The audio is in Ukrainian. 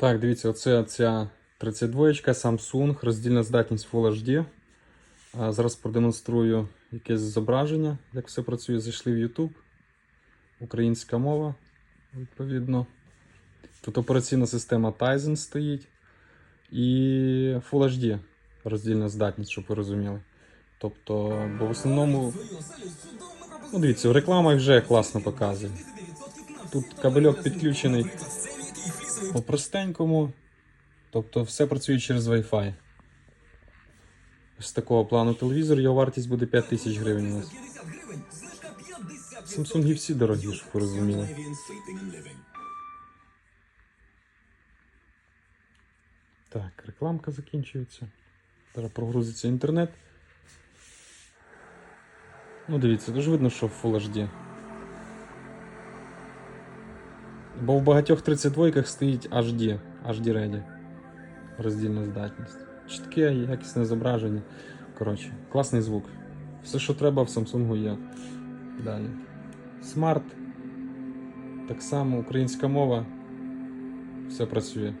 Так, дивіться, оце ця 32 Samsung, роздільна здатність Full HD. Зараз продемонструю якесь зображення, як все працює. Зайшли в YouTube. Українська мова, відповідно. Тут операційна система Tizen стоїть. І Full HD роздільна здатність, щоб ви розуміли. Тобто, бо в основному, ну дивіться, в рекламах вже класно показує. Тут кабельок підключений по простенькому. Тобто все працює через Wi-Fi. З такого плану телевізор, його вартість буде 5 тисяч гривень у нас. Samsung всі дорогі, щоб ви розуміли. Так, рекламка закінчується. Зараз прогрузиться інтернет. Ну, дивіться, дуже видно, що в Full HD. Бо в багатьох 32-ках стоїть HD, HD Ready. Роздільна здатність. Чітке, якісне зображення. Коротше, класний звук. Все, що треба в Samsung є. Далі. Смарт. Так само українська мова. Все працює.